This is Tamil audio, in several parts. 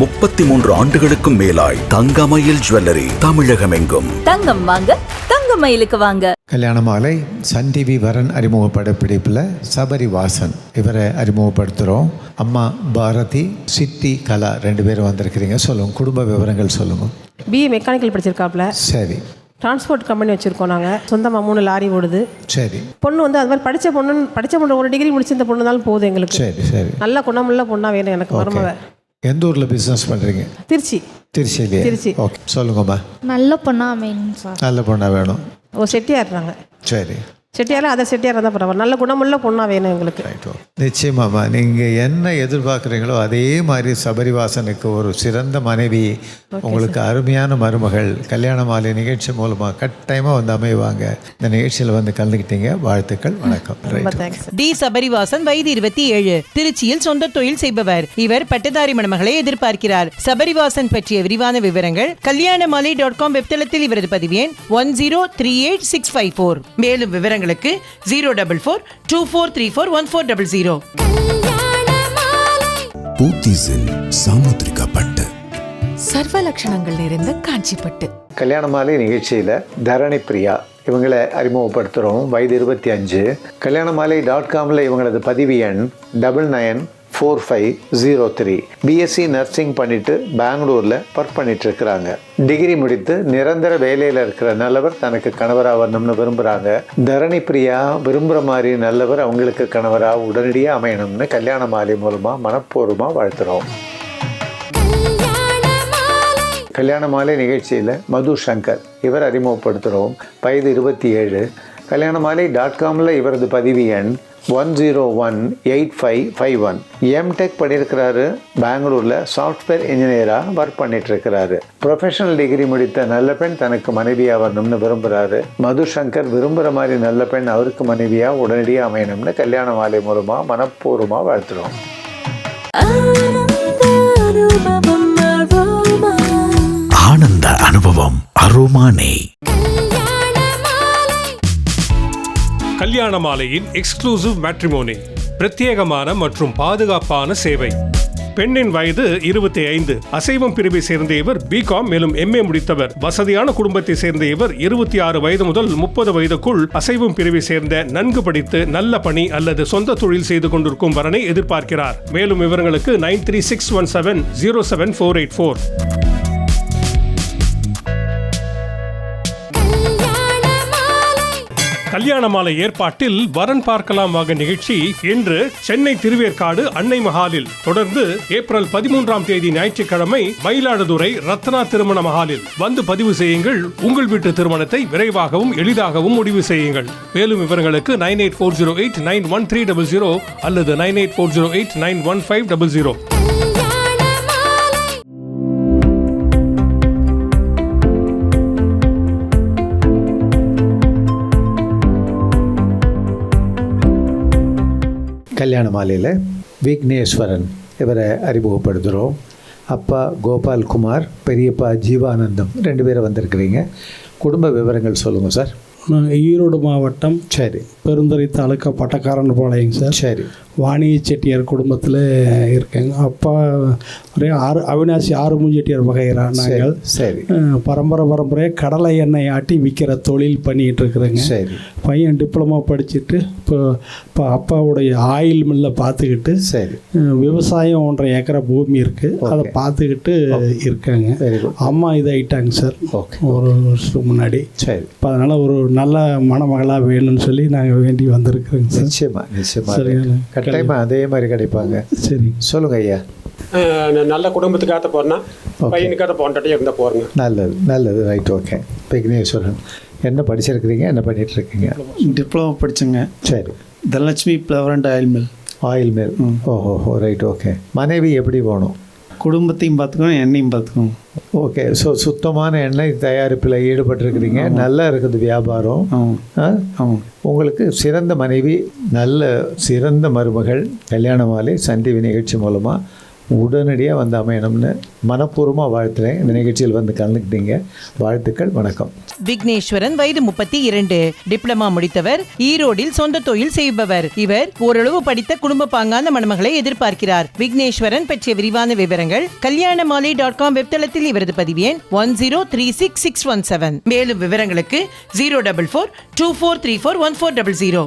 முப்பத்தி மூன்று ஆண்டுகளுக்கும் மேலாய் தங்கமயில் ஜுவல்லரி தமிழகமெங்கும். தங்கம் வாங்க தங்கமயிலுக்கு வாங்க. கல்யாண மாலை சன் டிவி வரன் அறிமுக படப்பிடிப்பில் சபரி வாசன். இவரை அறிமுகப்படுத்துகிறோம் அம்மா பாரதி சித்தி கலா ரெண்டு பேரும் வந்திருக்கிறீங்க. சொல்லுங்கள் குடும்ப விவரங்கள் சொல்லுங்கள் பிஏ மெக்கானிக்கல் படிச்சிருக்காப்புல சரி. டிரான்ஸ்போர்ட் கம்பெனி வச்சுருக்கோம் நாங்கள் சொந்தமாக மூணு லாரி ஓடுது. சரி. பொண்ணு வந்து அது மாதிரி படித்த பொண்ணு படித்த பொண்ணு ஒரு டிகிரி முடிச்சிருந்த பொண்ணு தான் போதும் எங்களுக்கு. சரி சரி. நல்ல குணமுள்ள பொண்ணாக வேணும் எனக்கு மருமவ எந்த ஊரில் பிஸ்னஸ் பண்ணுறீங்க திருச்சி. திருச்சியிலேயே? திருச்சி. ஓகே சொல்லுங்கம்மா. நல்ல பொண்ணா அமையணும் சார். நல்ல பொண்ணாக வேணும். ஓ செட்டியார் நாங்கள் சரி. செட்டியார் அதை செட்டியார் தான் பரவாயில்ல நல்ல குணமுள்ள பொண்ணாக வேணும் எங்களுக்கு. ரைட் நிச்சயமாம்மா. நீங்கள் என்ன எதிர்பார்க்குறீங்களோ அதே மாதிரி சபரிவாசனுக்கு ஒரு சிறந்த மனைவி உங்களுக்கு அருமையான மருமகள் கல்யாண மாலை நிகழ்ச்சி மூலமாக கட்டாயமாக வந்து அமைவாங்க. இந்த நிகழ்ச்சியில் வந்து கலந்துக்கிட்டீங்க. வாழ்த்துக்கள் வணக்கம். டி சபரிவாசன் வயது இருபத்தி ஏழு. திருச்சியில் சொந்த தொழில் செய்பவர். இவர் பட்டதாரி மணமகளை எதிர்பார்க்கிறார். சபரிவாசன் பற்றிய விரிவான விவரங்கள் கல்யாணமாலை டாட் காம் வெப்தளத்தில் இவரது பதிவு எண் one zero three eight six five four. மேலும் விவரங்களுக்கு zero double four two four three four one four double zero பட்டு சர்வ லட்சணங்கள் நிறைந்த காஞ்சிப்பட்டு. கல்யாண மாலை நிகழ்ச்சியில் தரணி பிரியா இவங்களை அறிமுகப்படுத்துகிறோம் வயது இருபத்தி அஞ்சு. கல்யாண மாலை டாட் காமில் இவங்களது பதிவு எண் double nine four five zero three BSc nursing பண்ணிட்டு பெங்களூரில் ஒர்க் பண்ணிட்டு இருக்கிறாங்க டிகிரி முடித்து நிரந்தர வேலையில் இருக்கிற நல்லவர் தனக்கு கணவராக வரணும்னு விரும்புகிறாங்க தரணி பிரியா விரும்புகிற மாதிரி நல்லவர் அவங்களுக்கு கணவராக உடனடியாக அமையணும்னு கல்யாண மாலை மூலமாக மனப்பூர்வமாக வாழ்த்துறோம். கல்யாண மாலை நிகழ்ச்சியில் மது சங்கர் இவர் அறிமுகப்படுத்துகிறோம் வயது இருபத்தி ஏழு. கல்யாண மாலை டாட் காமில் இவரது பதிவு எண் one zero one eight five five one MTech பண்ணியிருக்கிறாரு பெங்களூரில் சாஃப்ட்வேர் இன்ஜினியராக ஒர்க் பண்ணிட்டு இருக்கிறாரு ப்ரொஃபஷனல் டிகிரி முடித்த நல்ல பெண் தனக்கு மனைவியாக வரணும்னு விரும்புகிறாரு மது சங்கர் விரும்புகிற மாதிரி நல்ல பெண் அவருக்கு மனைவியாக உடனடியாக அமையணும்னு கல்யாண மாலை மூலமாக மனப்பூர்வமாக வாழ்த்துறோம். ஆனந்த அனுபவம் அரோமானே. கல்யாண மாலையின் எக்ஸ்க்ளூசிவ் மேட்ரிமோனி பிரத்யேகமான மற்றும் பாதுகாப்பான சேவை. பெண்ணின் வயது இருபத்தி ஐந்து அசைவம் பிரிவை சேர்ந்த இவர் பிகாம் மேலும் எம்ஏ முடித்தவர். வசதியான குடும்பத்தை சேர்ந்த இவர் இருபத்தி ஆறு வயது முதல் முப்பது வயதுக்குள் அசைவம் பிரிவை சேர்ந்த நன்கு படித்து நல்ல பணி அல்லது சொந்த தொழில் செய்து கொண்டிருக்கும் வரனை எதிர்பார்க்கிறார். மேலும் விவரங்களுக்கு nine three six one seven zero seven four eight four. Kalyana Malai ஏற்பாட்டில் வரன் பார்க்கலாம் வாங்க நிகழ்ச்சி இன்று சென்னை திருவேற்காடு அன்னை மஹாலில். தொடர்ந்து ஏப்ரல் பதிமூன்றாம் தேதி ஞாயிற்றுக்கிழமை மயிலாடுதுறை ரத்னா திருமண மஹாலில். வந்து பதிவு செய்யுங்கள். உங்கள் வீட்டு திருமணத்தை விரைவாகவும் எளிதாகவும் முடிவு செய்யுங்கள். மேலும் விவரங்களுக்கு nine eight four zero eight nine one three double zero அல்லது nine eight four zero eight nine one five double zero. கல்யாண மாலையில் விக்னேஸ்வரன் இவரை அறிமுகப்படுத்துகிறோம் அப்பா கோபால்குமார் பெரியப்பா ஜீவானந்தம் ரெண்டு பேரும் வந்திருக்கிறீங்க. குடும்ப விவரங்கள் சொல்லுங்கள் சார். ஈரோடு மாவட்டம் சரி. பெருந்துறை தாலுக்கா பட்டக்காரன் பாளையங்க சார். சரி. வாணி செட்டியார் குடும்பத்தில் இருக்கேங்க அப்பா ஒரே ஆறு அவினாசி ஆறுமுக செட்டியார் வகைரா நாங்கள். சரி. பரம்பரை பரம்பரையாக கடலை எண்ணெய் ஆட்டி விற்கிற தொழில் பண்ணிகிட்டு இருக்கிறேங்க சரி. பையன் டிப்ளமா படிச்சுட்டு இப்போ இப்போ அப்பாவுடைய ஆயில் மில்லை பார்த்துக்கிட்டு சரி. விவசாயம் ஒன்றரை ஏக்கரை பூமி இருக்குது அதை. பார்த்துக்கிட்டு இருக்காங்க. அம்மா இதாயிட்டாங்க சார். ஒரு வருஷத்துக்கு முன்னாடி. சரி. இப்போ அதனால் ஒரு நல்ல மணமகளாக வேணும்னு சொல்லி நாங்கள் வேண்டி வந்திருக்கிறோங்க சார். நிச்சயமா நிச்சயமா. சரியான கட்டாயமா அதே மாதிரி கிடைப்பாங்க. சரி. சொல்லுங்க ஐயா. நல்ல குடும்பத்துக்காக போறேன்னா பையனுக்காக பொண்டாட்டியாக இருந்தால் போகிறேங்க நல்லது நல்லது. ரைட் ஓகே விக்னேஸ்வரன் என்ன படிச்சிருக்கிறீங்க? என்ன பண்ணிட்டு இருக்கீங்க டிப்ளமோ படித்தேங்க சரி. Dhanalakshmi flower and oil mill oil mill ஓஹோ ஹோ ரைட் ஓகே மனைவி எப்படி போகணும்? குடும்பத்தையும் பார்த்துக்கணும் எண்ணெயும் பார்த்துக்கணும். ஓகே ஸோ சுத்தமான எண்ணெய் தயாரிப்பில் ஈடுபட்டிருக்கிறீங்க. நல்லா இருக்குது வியாபாரம். உங்களுக்கு சிறந்த மனைவி நல்ல சிறந்த மருமகள் கல்யாண மாலை சன் டிவி நிகழ்ச்சி மூலமாக உடனடியாக வந்து அமையணும்னு மனப்பூர்வமாக வாழ்த்துறேன். இந்த நிகழ்ச்சியில் வந்து கலந்துக்கிட்டீங்க. வாழ்த்துக்கள் வணக்கம். விக்னேஸ்வரன் வயது முப்பத்தி இரண்டு. டிப்ளமா முடித்தவர் ஈரோடில் சொந்த தொழில் செய்பவர். இவர் ஓரளவு படித்த குடும்ப பாங்கான மணமகளை எதிர்பார்க்கிறார். விக்னேஸ்வரன் பற்றிய விரிவான விவரங்கள் கல்யாண மாலை டாட் காம் வெப்தளத்தில் இவரது பதிவு எண் one zero three six six one seven. மேலும் விவரங்களுக்கு zero double four two four three four one four double zero.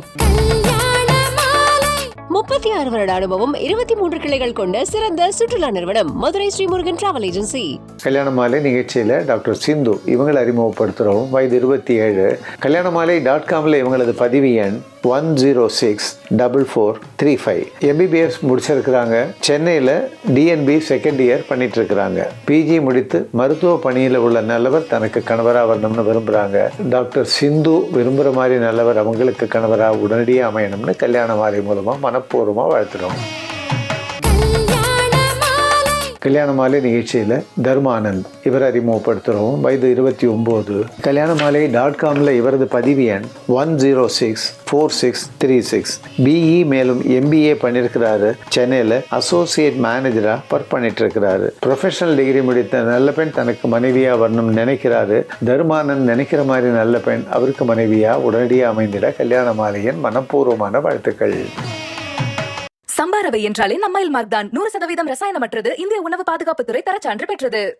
முப்பத்தி ஆறு வருட அனுபவம் இருபத்தி மூன்று கிளைகள் கொண்ட சிறந்த சுற்றுலா நிறுவனம் மதுரை ஸ்ரீமுருகன் டிராவல் ஏஜென்சி கல்யாண மாலை நிகழ்ச்சியில் டாக்டர் சிந்து இவங்களை அறிமுகப்படுத்துகிறோம் வயது இருபத்தி ஏழு. கல்யாண மாலை டாட் காமில் இவங்களது பதிவு எண் one zero six double four three five MBBS முடிச்சிருக்கிறாங்க. சென்னையில் டிஎன்பி செகண்ட் இயர் பண்ணிட்டு இருக்கிறாங்க பிஜி முடித்து மருத்துவ பணியில் உள்ள நல்லவர் தனக்கு கணவராக வரணும்னு விரும்புகிறாங்க டாக்டர் சிந்து விரும்புகிற மாதிரி நல்லவர் அவங்களுக்கு கணவராக உடனடியாக அமையணும்னு கல்யாண மாலை மூலமாக மனப்பூர்வமாக வாழ்த்துறோம். கல்யாண மாலை நிகழ்ச்சியில் தர்மானந்த் இவர் அறிமுகப்படுத்துகிறோம் வயது இருபத்தி ஒம்பது. கல்யாண மாலை டாட் காமில் இவரது பதிவு எண் one zero six four six three six BE மேலும் எம்பிஏ பண்ணியிருக்கிறாரு சென்னையில் அசோசியேட் மேனேஜராக ஒர்க் பண்ணிட்டு இருக்கிறாரு ப்ரொஃபஷனல் டிகிரி முடித்த நல்ல பெண் தனக்கு மனைவியாக வரணும்னு நினைக்கிறாரு. தர்மானந்த் நினைக்கிற மாதிரி நல்ல பெண் அவருக்கு மனைவியாக உடனடியாக அமைந்திட கல்யாண மாலையின் மனப்பூர்வமான வாழ்த்துக்கள். சம்பாரவை என்றாலே நம்மையில் மார்க் தான். நூறு சதவீதம் ரசாயனமற்றது. இந்திய உணவு பாதுகாப்புத்துறை தரச்சான்று பெற்றது.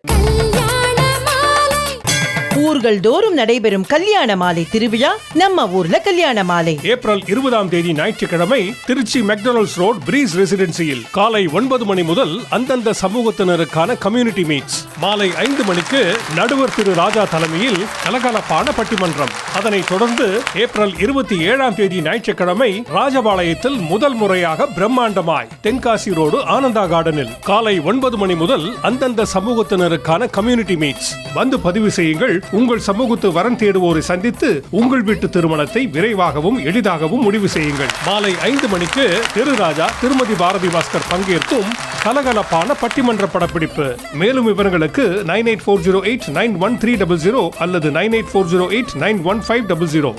ஊர்கள் தோறும் நடைபெறும் கல்யாண மாலை திருவிழா நம்ம ஊர்ல கல்யாண மாலை. ஏப்ரல் இருபதாம் தேதி ஞாயிற்றுக்கிழமை திருச்சி மெக்டொனால்ட்ஸ் ரோட் பிரீஸ் ரெசிடென்சியில் காலை ஒன்பது மணி முதல் அந்தந்த சமூகத்தினருக்கான கம்யூனிட்டி மீட்ஸ் மாலை ஐந்து மணிக்கு நடுவர் திரு ராஜா தலைமையில் கலகலப்பான பட்டிமன்றம். அதனைத் தொடர்ந்து ஏப்ரல் இருபத்தி ஏழாம் தேதி ஞாயிற்றுக்கிழமை ராஜபாளையத்தில் முதல் முறையாக பிரம்மாண்டமாய் தென்காசி ரோடு ஆனந்தா கார்டனில் காலை ஒன்பது மணி முதல் அந்தந்த சமூகத்தினருக்கான கம்யூனிட்டி மீட்ஸ் வந்து பதிவு செய்யுங்கள் உங்கள் சமூகத்து வரன் தேடுவோரை சந்தித்து உங்கள் வீட்டு திருமணத்தை விரைவாகவும் எளிதாகவும் முடிவு செய்யுங்கள். மாலை ஐந்து மணிக்கு திருராஜா திருமதி பாரதி பாஸ்கர் பங்கேற்கும் கலகலப்பான பட்டிமன்ற படப்பிடிப்பு. மேலும் விவரங்களுக்கு nine eight four zero eight nine one three double zero அல்லது nine eight four zero eight nine one five double zero.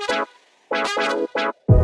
Thank you.